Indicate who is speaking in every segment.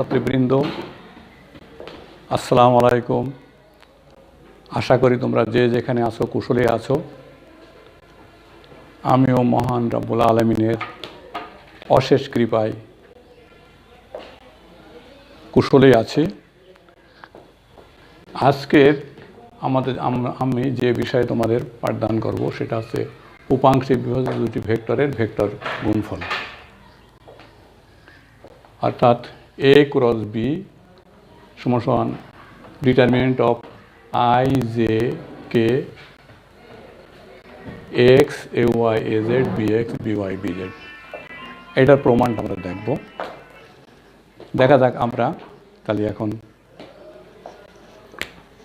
Speaker 1: ছাত্রীবৃন্দ, আসসালামু আলাইকুম। আশা করি তোমরা যে যেখানে আছো, কুশলে আছো। আমিও মহান রব্বুল আলমিনের অশেষ কৃপায় কুশলেই আছি। আজকের আমাদের আমি যে বিষয়ে তোমাদের পাঠদান করব, সেটা হচ্ছে উপাংশে বিভাজিত দুটি ভেক্টরের ভেক্টর গুণফল। অর্থাৎ এ ক্রস বি সমান determinant of I J K X A Y A Z B X B Y B Z এটার প্রমাণটা আমরা দেখব। দেখা যাক আমরা তাহলে এখন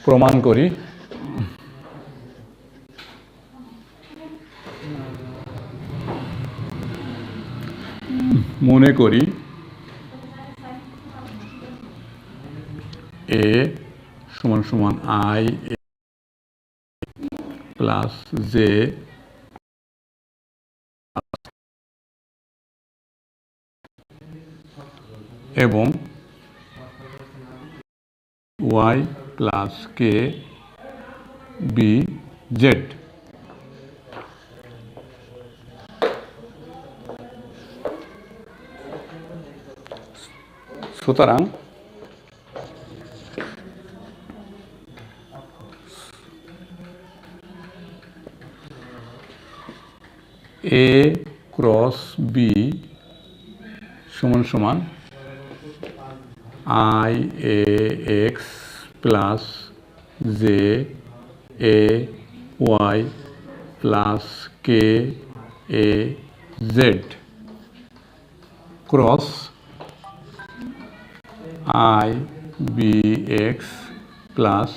Speaker 1: প্রমাণ করি। মনে করি এ সমান সমান আই প্লাস জে এবং Y plus K B Z. সুতরাং এ ক্রস বি সমান সমান I A X plus J A Y plus K A Z cross I B X plus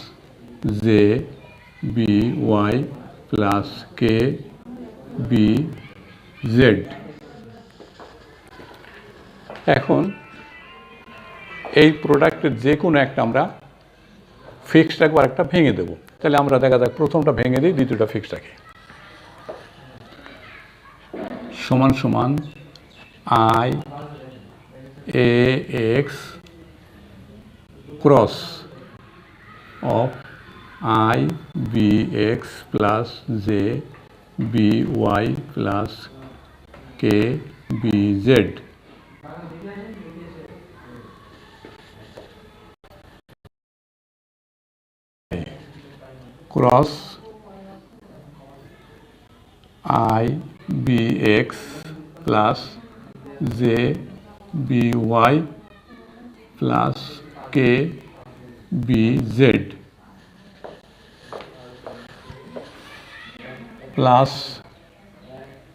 Speaker 1: J B Y plus K B Z এখন এই প্রোডাক্টের যে কোনো একটা আমরা ফিক্সড রাখব আর একটা ভেঙে দেবো। তাহলে আমরা দেখা যাক প্রথমটা ভেঙে দিই, দ্বিতীয়টা ফিক্সড রাখি। সমান সমান I A X cross of I B X plus J B Y plus K B Z cross I B X plus J B Y plus K B Z plus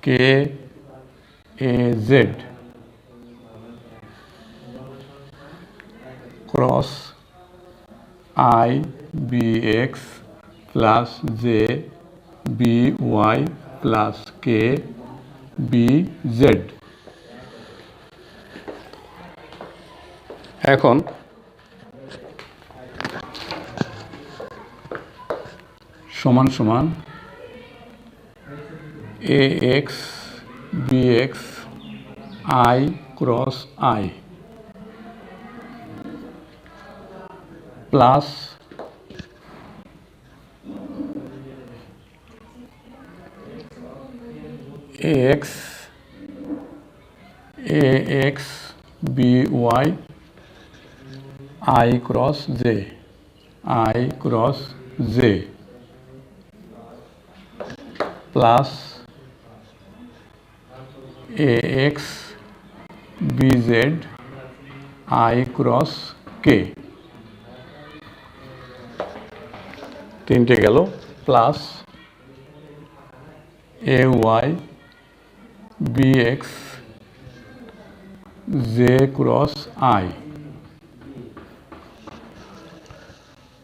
Speaker 1: K A Z cross I B X plus J B Y plus K B Z এখন সমান সমান A X B X I cross I plus X A X B Y I cross J I cross J plus A X B Z I cross K তিনটে গেল plus A Y B X J cross I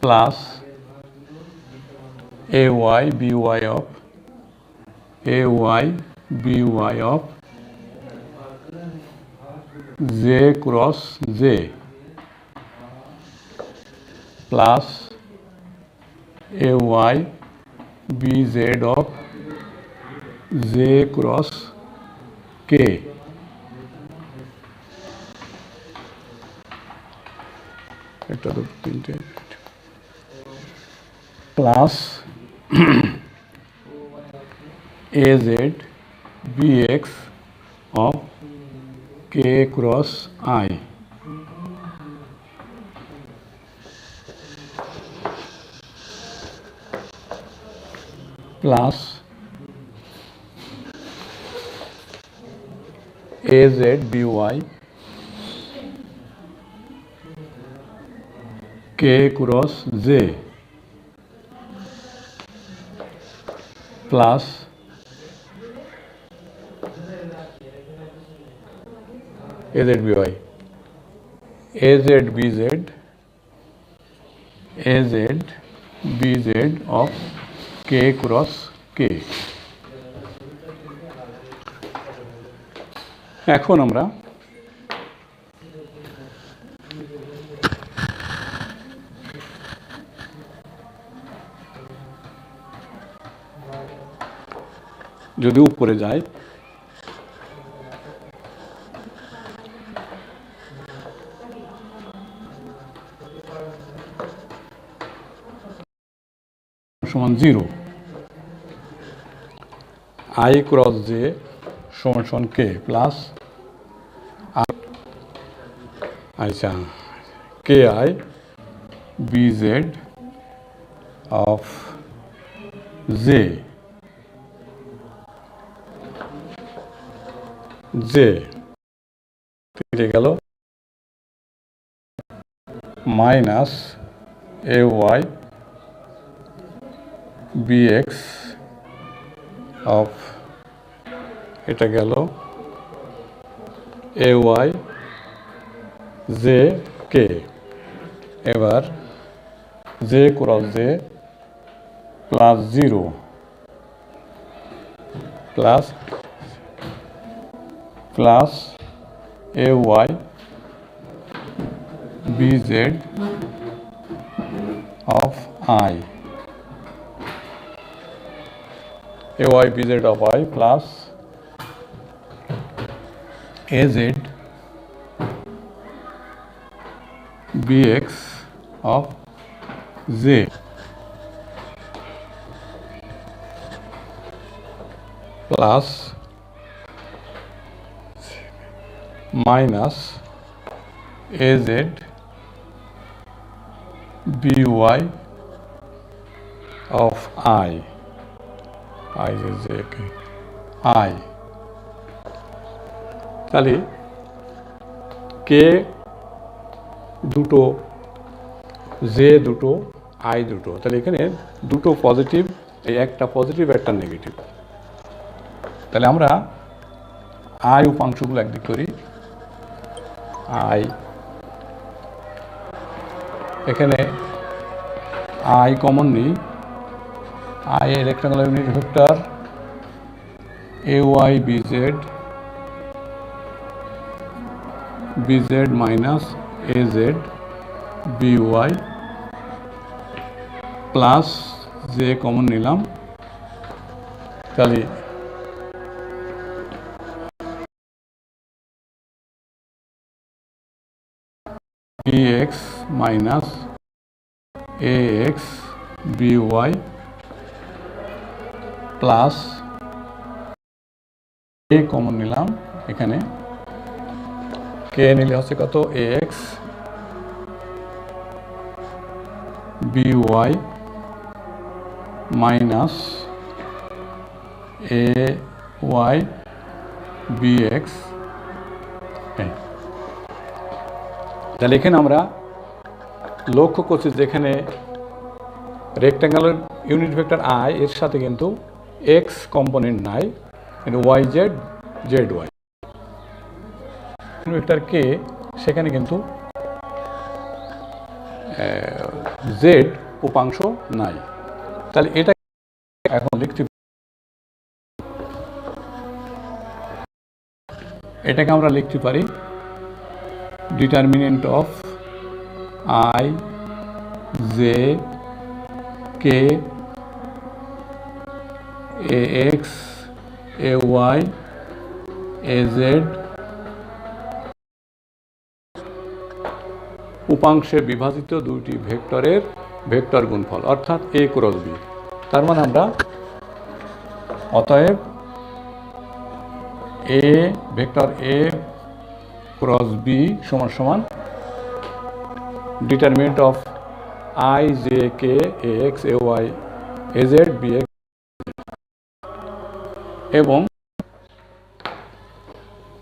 Speaker 1: plus A Y B Y of A Y B Y of J cross J plus A Y B Z of J cross K একটা দুটো তিনটে। Plus A Z B X of K cross I plus A Z B Y K cross J plus Z B Z of K cross K এখন আমরা যদি উপরে যায় সমান zero. I cross J সমান সমান কে প্লাস আচ্ছা K I B Z of J J কেটে গেল। Minus A Y X of এটা গেল এ ওয়াই জে কে এবার J cross J plus zero plus plus A Y B Z of I ay bz of y plus az bx of z. plus minus az by of i i is i তাহলে K দুটো, J দুটো, I দুটো। তাহলে এখানে দুটো positive এই একটা positive একটা নেগেটিভ তাহলে আমরা আই উপাংশগুলো একদিক করি। আই। এখানে আই কমন নিই। আই এর rectangular unit vector A Y B Z B Z minus A Z B Y plus J common নিলাম। তাহলে A X B Y plus A common নিলাম এখানে। কে নিলে হচ্ছে কত? X B Y minus A Y B X তাহলে এখানে আমরা লক্ষ্য করছি যেখানে রেক্ট্যাঙ্গুলার ইউনিট ভেক্টর আই এর সাথে কিন্তু নাই কিন্তু Y Z Z Y vector কে সেখানে কিন্তু জেড উপাংশ নাই। তাহলে এটা এখন লিখতে এটাকে আমরা লিখতে পারি determinant of I J K A X A Y A উপাংশে বিভাজিত দুইটি ভেক্টরের ভেক্টর গুণফল, অর্থাৎ এ ক্রস বি তার মানে আমরা অতএব A vector A cross B সমান সমান determinant of I J K A X A Y A Z B X এবং